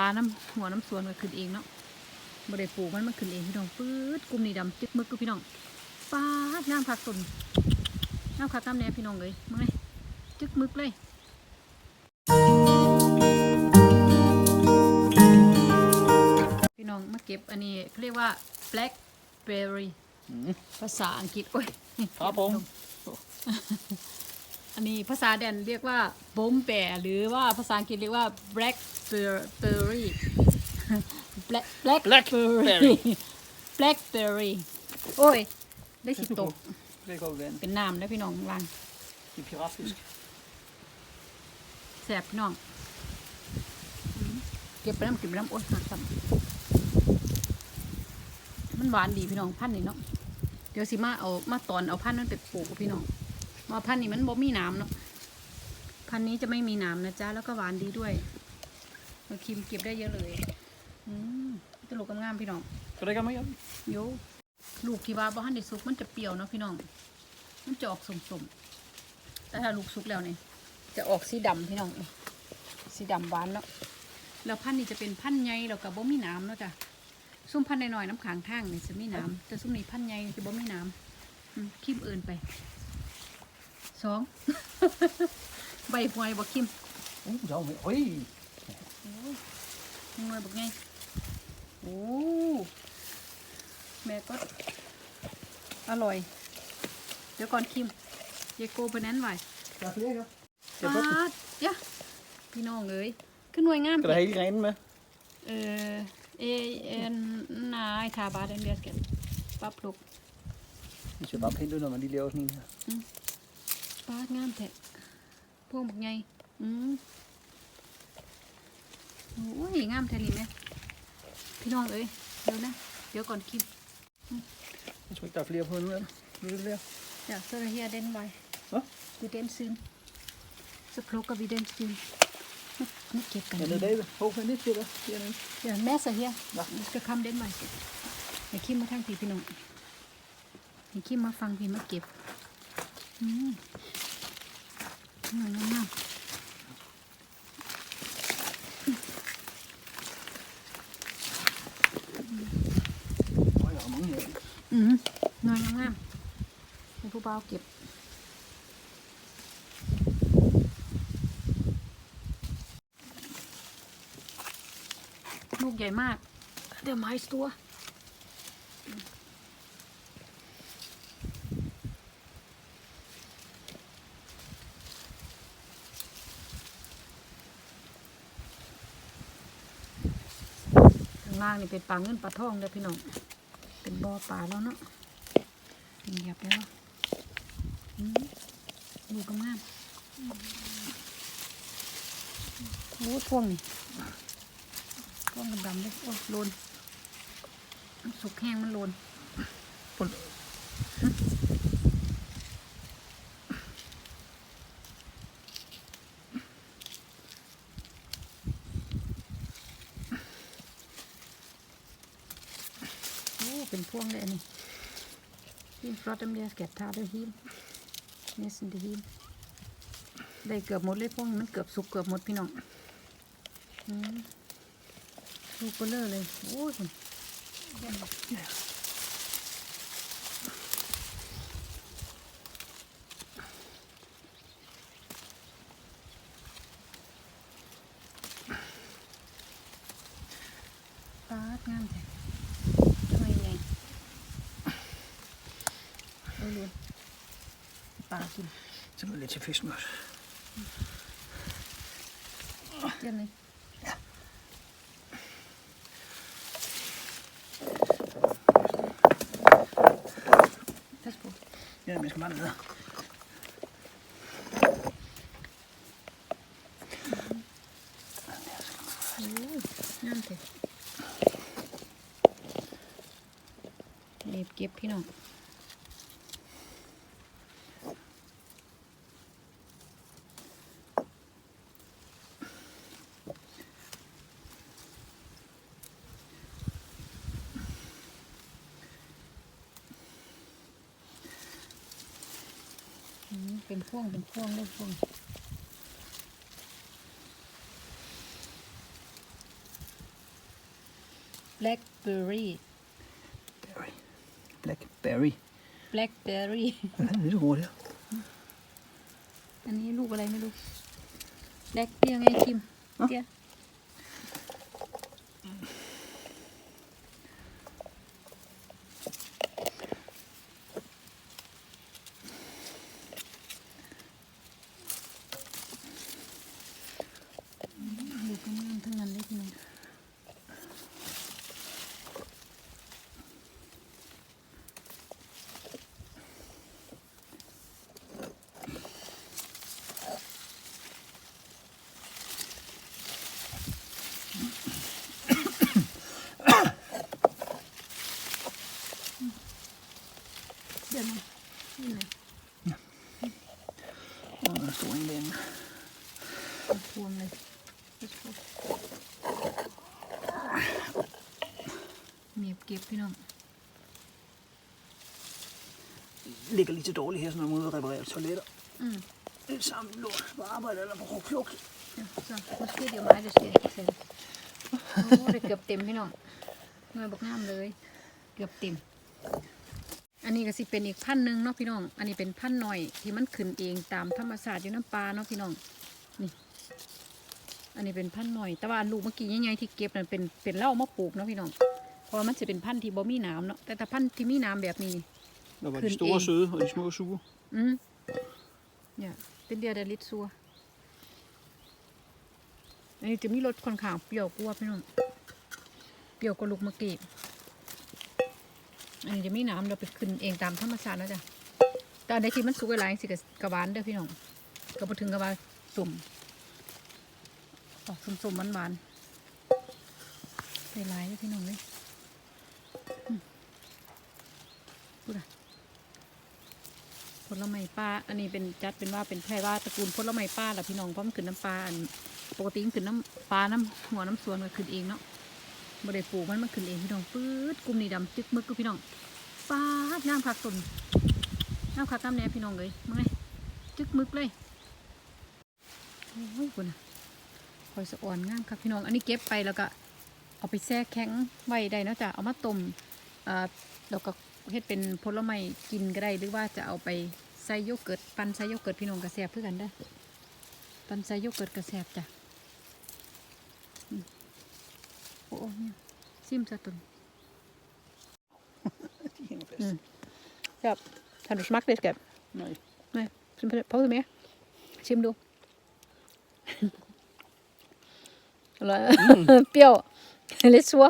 ฟ้าน้ำหัวน้ำสวนก็ขึ้นเองเนาะบ่ได้ปลูกมันมันขึ้นเองพี่น้องปื๊ดกลุ่มนี้ดำจึกมึกก็พี่น้องป้าดน้ำผักต้นน้ำคักน้ำแหน่พี่น้องเลยมาเลยจึกมึกเลยพี่น้องมาเก็บอันนี้เขาเรียกว่า blackberry อืมภาษาอังกฤษโอ้ยครับผม อันนี้ภาษาแดนเรียกว่าบมแปหรือว่าภาษาอังกฤษเรียกว่า blackberry black blackberry blackberry โอ้ย ได้สิตก Det går ven. เป็นน้ำแล้วพี่น้องวาง Det er piratfisk. แสบพี่น้องอืมเก็บไปน้ำเก็บไปน้ำโอ๊ยหักซ้ำมันหวานดีพี่น้องพันธุ์นี่เนาะ เดี๋ยวสิมาเอามาตอนเอาพันธุ์นั้นไปปลูกกับพี่น้อง ว่าพันธุ์นี้มันบ่มีน้ำเนาะพันธุ์นี้จะไม่มีน้ำนะจ๊ะแล้วก็หวานดีด้วยมาคิมเก็บได้เยอะเลยอืมตลกงามๆพี่น้อง Så det kan man gjøre. โยลูกที่ว่าบ้านได้สุกมันจะเปรี้ยวเนาะพี่น้อง มันจะออกสมๆแต่ถ้าลูกสุกแล้วเนี่ยจะออกสีดำพี่น้องนี่สีดำหวานแล้วแล้วพันธุ์นี้จะเป็นพันธุ์ใหญ่แล้วก็บ่มีน้ำเนาะจ้ะซุ่มพันธุ์น้อยๆน้ำขางทางนี่จะมีน้ำแต่ซุ่มนี้พันธุ์ใหญ่จะบ่มีน้ำอืมคิมเอินไป สอง ใบหวยบ่คิม Uh, så har vi. Oj! ยังไงบอกไงโอ้แม่ก็อร่อย เดี๋ยวก่อนคิมเยโกไปนั้นไว้ Der er flere, ja. ปาดยะพี่น้องเอ้ยขึ้นหน่วยงาม Skal der hele grenen med? เออเอเอ็นนายทาบา den der skal bare plukke Vi skal bare pille ud, når man lige laver sådan en her. ปาดงามแท้พวงบักไงอืมโอ้ยงามแท้นี่แม่พี่น้องเอ้ยเดี๋ยวนะ เดี๋ยวก่อนคิม Jeg tror ikke, der er flere på nu, er der? Nu er det flere. Ja, så er der her den vej. Hvad? Det er den siden. Så plukker vi den siden. Nu, nu gætter Ja, nede den. bagved. Hov, hvad er det, der? Dernede. Ja, masser her. Nå. Vi skal komme den vej. Jeg Kim må tage en pipi nu. Jeg Kim må fange vi må gætte. Mm. Nå, nå, nå. Oj, der er mange her. อืม หน่อยงามๆให้ผู้เบ่าเก็บลูกใหญ่มาก เดี๋ยวไม้ตัว ล่างนี่เป็นปลาเงินปลาทองเด้อพี่น้อง เป็นบ่อปลาแล้วเนาะเหยียบแล้วดูกำงามโอ้ท่วงนี่ท่วงดำๆเลยโอ้โลนมันสุกแห้งมันโลน Prøv. โอ้เป็นพวงเลยอันนี้ รอตเต็มเดียสแกะทาด้วยหินเนสนดีหินได้เกือบหมดเลยพวกมันเกือบสุกเกือบหมดพี่น้องอืมลูกเบลอเลยโอ้ยคุณ ปาดงามแท้ทำไมไง เร็วๆปลากิน Så er der lidt til fisken også. เดี๋ยวนี้ทัสปู Ja, men jeg skal bare ned. โอ้ยงามแท้เล็บเก็บพี่น้องอืมเป็นพวงเป็นพวงเลย พวง blackberry Berry. Blackberry. blackberry Hvad er det, det ord der? อันนี้ลูกอะไรไม่รู้ black เตี้ยไงคิม เตี้ยลูกกำลังทั้งนั้นเลยพี่น้อง เดี๋ยวนะนี่นะ Åh, der står en derinde. เอาพวงเลยเมียบเก็บ พี่น้อง Ligger lige til dårligt her, så når man er ude og reparere toiletter. อืม Det er samme lort på arbejde eller på kluk. Ja, så måske det er mig, der skal til. โอ้ได้เกือบเต็มพี่น้องเงยบอกงามเลย เกือบเต็ม อันนี้ก็สิเป็นอีกพันหนึ่งเนาะพี่น้อง อันนี้เป็นพันหน่อยที่มันขึ้นเองตามธรรมชาติอยู่น้ำปลาเนาะพี่น้อง นี่อันนี้เป็นพันหน่อย แต่ว่าอันลูกเมื่อกี้ยังไงที่เก็บนั่นเป็นเป็นเหล้ามาปลูกเนาะพี่น้องเพราะว่ามันจะเป็นพันธุ์ที่บ่มีน้ำเนาะแต่ถ้าพันธุ์ที่มีน้ำแบบนี้นี่ Der var Kun de store en. søde, og de små sure. อืมเนี่ยเป็นเดียดลิตซัวอันนี้จะมีรสค่อนข้างเปรี้ยวกว่าพี่น้องเปรี้ยวกว่าลูกมะกรีดอันนี้จะมีน้ำเราไปขึ้นเองตามธรรมชาติแล้วจ้ะแต่อันใดที่มันสุกหลายๆสิกับกระหวานเด้อพี่น้องก็บ่ถึงกับว่าสุ่มออกสุ่มๆหวานๆใส่หลายเด้อพี่น้องเลยอืม พูดอะผลไม้ป่าอันนี้เป็นจัดเป็นว่าเป็นไพรว่าตระกูลผลไม้ป่าแหละพี่น้องเพราะมันขึ้นน้ำปลาอันปกติมันขึ้นน้ำปลาน้ำหัวน้ำสวนมันขึ้นเองเนาะบ่ได้ปลูกมันมันขึ้นเองพี่น้องปื๊ดกลุ่มนี้ดำจึกมึกก็พี่น้องป้าน้ำผักต้นน้ำผักน้ำแหนพี่น้องเลยมึงไงจึกมึกเลยโอ้ยคุณนะคอยสะอ่อนงามครับพี่น้อง อันนี้เก็บไปแล้วก็เอาไปแช่แข็งไว้ได้นะจ้ะเอามาต้มอ่าแล้วก็ เฮ็ดเป็นผลไม้กินก็ได้หรือว่าจะเอาไปใส่โยเกิร์ตปั่นใส่โยเกิร์ตพี่น้องกระแซบเพื่อกันได้อปั่นใส่โยเกิร์ตกระแซบจ้ะอืมโอ้โหเนี่ยซิมซะตุน De hænger fast. Mm. Ja, har du smagt det, Skab? Nej. Nej. Prøv det mere. Sim du. Eller, เปรี้ยวเล็ดซัว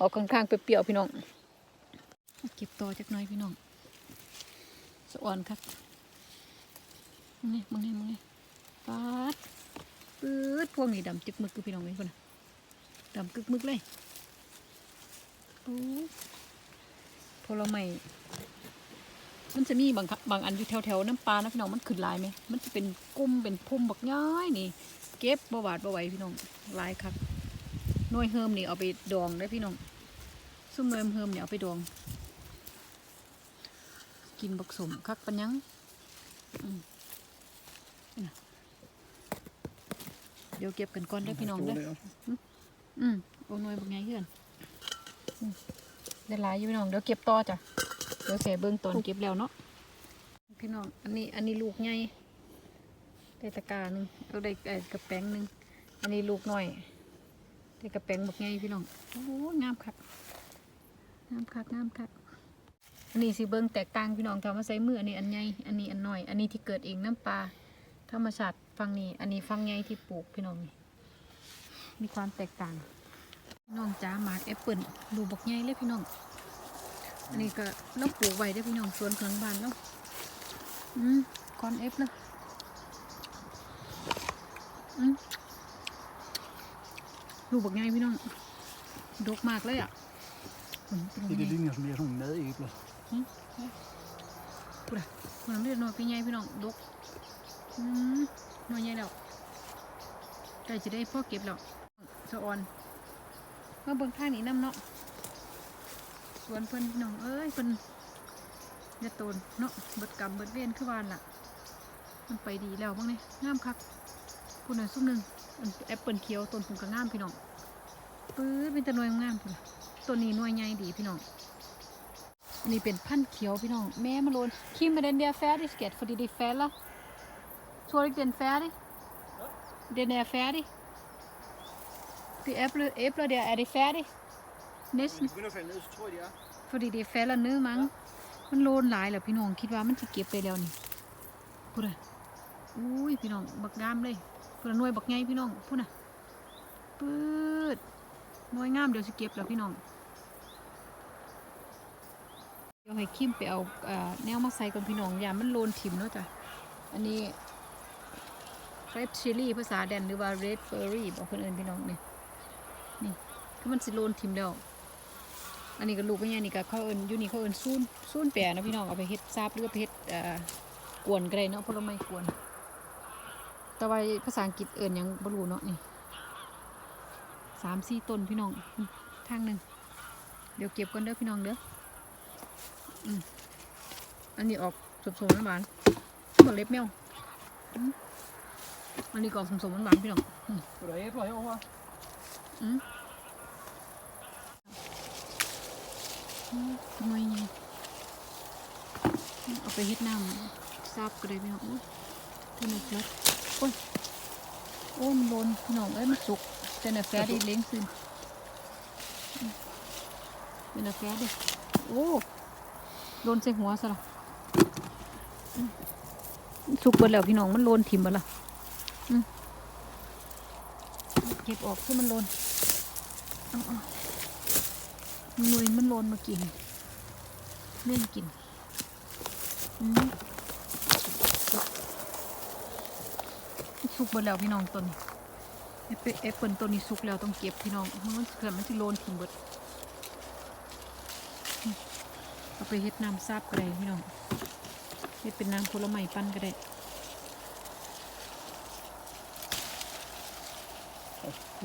ออกค่อนข้างเปรี้ยวๆพี่น้องเก็บต่อจักหน่อยพี่น้องสะอ่อนครับมึงนี่มึงนี่มึงนี่ปาดปื๊ดพวกนี้ดำจึกมึกคือพี่น้องเลยคนน่ะดำกึกมึกเลยโอ้ผลไม้มันจะมีบางบางอันอยู่แถวๆน้ำปลานะพี่น้องมันขึ้นลายไหมมันจะเป็นกุ้มเป็นพุ่มบักย้อยนี่ เก็บบหวาดบไหวพี่น้องลายครับน่วยเฮิมนี่เอาไปดองได้พี่น้อง ซุ่มเฮิมเฮิมเนี่ยเอาไปดอง กินบักสมคักปัญญังอืมนี่นะเดี๋ยวเก็บกันก่อนได้อพี่น้อง Store ได้อ der. อืมโอ้หน่วยบักไงเพื่อนอืมได้หลายอยู่พี่น้องเดี๋ยวเก็บต่อจ้ะเดี๋ยวแสเบิ้งตอนเก็บแล้วเนาะพี่น้องอันนี้อันนี้ลูกใหญ่ได้ตะกร้าหนึ่งเอาได้เอ่อกระแป้งหนึ่งอันนี้ลูกน้อยได้กระแป้งบักใหญ่พี่น้องโอ้งามคักงามคักงามคักอันนี้สิเบิ้งแตกต่างพี่น้องทำมาใส่มืออันนี้อันใหญ่อันนี้อันหน้อย อันนี้ที่เกิดเองน้ำปลาธรรมชาติฟังนี้อันนี้ฟังใหญ่ที่ปลูกพี่น้องนี่มีความแตกต่างน้องจ้าหมากแอปเปิลดูบักใหญ่เลยพี่น้อง อันนี้ก็เราปลูกไว้ได้พี่น้องสวนเพืองบ้านแล้วอืมคอนเอฟนะอืมลูบักใหญ่พี่น้องดกมากเลยอะ Det, ไง det ligner sådan, det er sådan nogle madæbler. พูดอะคนนั้นเรียกน้อยพี่ใหญ่พี่น้องดกอืมน้อยใหญ่แล้วใกล้จะได้พ่อเก็บแล้วสะออนมาเบิ่งข้างนี้น้ำเนาะ สวนเพิ่นพี่น้องเอ้ยเพิ่นอยาโตนเนาะเบิดกรรมเบิดเวียนคือวานล่ะ มันไปดีแล้วบ้างเนี่ยงามคักคุณน่ะซุ่มหนึ่งแอปเปิลเขียวต้นผงกระงามพี่น้องปื้ดเป็นต่หน่วยงามพุ่นล่ะ ตัวนี้หน่วยใหญ่ดีพี่น้องอันนี้เป็นพันธุ์เขียวพี่น้อง แม่มาโลนคิมมาเดนเดียแฟร์ดิสเกตฟอดีดีแฟร์ละชัวร์เดนแฟร์ดิเดนเดียแฟร์ดิพี่เอฟเลยเอฟเลยเดียแอดิแฟร์ดิเนส Når de begynder at falde ned, så tror jeg, de er. พอดีดีแฟร์ละเนื้อมั้งมันโลนหลายแล้วพี่น้องคิดว่ามันจะเก็บได้แล้วนี่พูดอะอุ้ยพี่น้องบักงามเลยพูดอะหน่วยบักไงพี่น้องพูดอะปืดห น่วยงามเดี๋ยวสิเก็บแล้วพี่น้องเดี๋ยวให้คิมไปเอาแนวมาใส่ก่อนพี่น้องอย่ามันโลนถิ่มเนาะจ้ะอันนี้ red chili ภาษาแดนหรือว่า red berry บอกคนอื่นพี่น้องเนี่ยนี่คือมันสิโลนถิ่มแล้วอันนี้ก็ลูกไม่ใหญ่นี่ก็เขาเอินอยู่นี่เขาเอินซูนซูนแปรนะพี่น้องเอาไปเฮ็ดซาบหรือว่าไปเฮ็ดกวนก็ได้เนาะผลไม้กวน แต่ว่าภาษาอังกฤษเอินหยังบ่รู้เนาะนี่ สามสี่ต้นพี่น้องทางหนึ่งเดี๋ยวเก็บกันเด้อพี่น้องเด้ออันนี้ออกสมๆน้ำหวานหมดเล็บแมวอืมอันนี้ก็ออกสมๆน้ำหวานพี่น้องอืม Vil du have æbler herovre? อืมอืมทำไมไงเอาไปเฮ็ดน้ำซาบก็ได้พี่น้องอุ๊ยเท่านั้นครับโอ้ยโอ้มันโดนพี่น้องเอ้ยมันสุก แต่ในแฟดิเล้งซึนอืมเป็นในแฟดิโอ้โดนใส่หัวซะละอืมสุกเบิดแล้วพี่น้องมันโลนถิ่มเบิดละอืมเก็บออกคือมันโลนเอาเอาหน่วยมันโลนมากินเล่นกินอืมสุกเบิดแล้วพี่น้องต้นนี้แอปเปิ้ลแอปเปิลต้นนี้สุกแล้วต้องเก็บพี่น้องเพราะมันเกิดมันจะโลนทิ้งเบิดอืมเอาไปเฮ็ดน้ำซาบก็ได้พี่น้องเฮ็ดเป็นน้ำผลไม้ปั้นก็ได้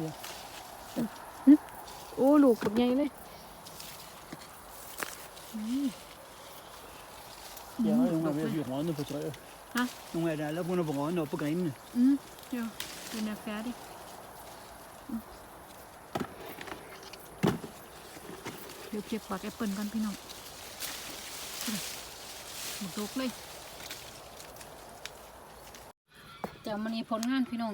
Ja. โอ้ลูกกับใหญ่เลยอืม Ja, Mm, og nogle er ved okay. at blive rådne på træet. Hva? Nogle af dem er allerede begyndt at blive rådne op på grenene. Mm, ja, den er færdig. Mm. เดี๋ยวเเดี๋ยวเก็บปักแอปเปิลกันพี่น้องหมดดกเลยจะมันนี่ผลงานพี่น้อง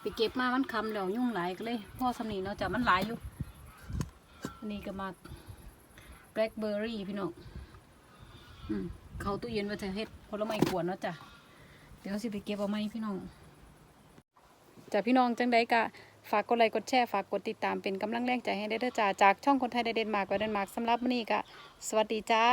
ไปเก็บมามันคำแล้วยุ่งหลายก็เลยพ่อสำนีเนาะจะมันหลายอยู่อันนี้ก็มาแบล็คเบอร์รี่พี่น้องอืมเขาตู้เย็นไว้จะเฮ็ดผลไม้กวนเนาะจ้ะเดี๋ยวสิไปเก็บเอาไหมพี่น้องจากพี่น้องจังใดก็ ฝากกดไลค์กดแชร์ฝากกดติดตามเป็นกำลังแรงใจให้ได้เด้อจ้าจากช่องคนไทยในเดนมาร์กไว้เดนมาร์กสำหรับวันนี้ก็สวัสดีจ้า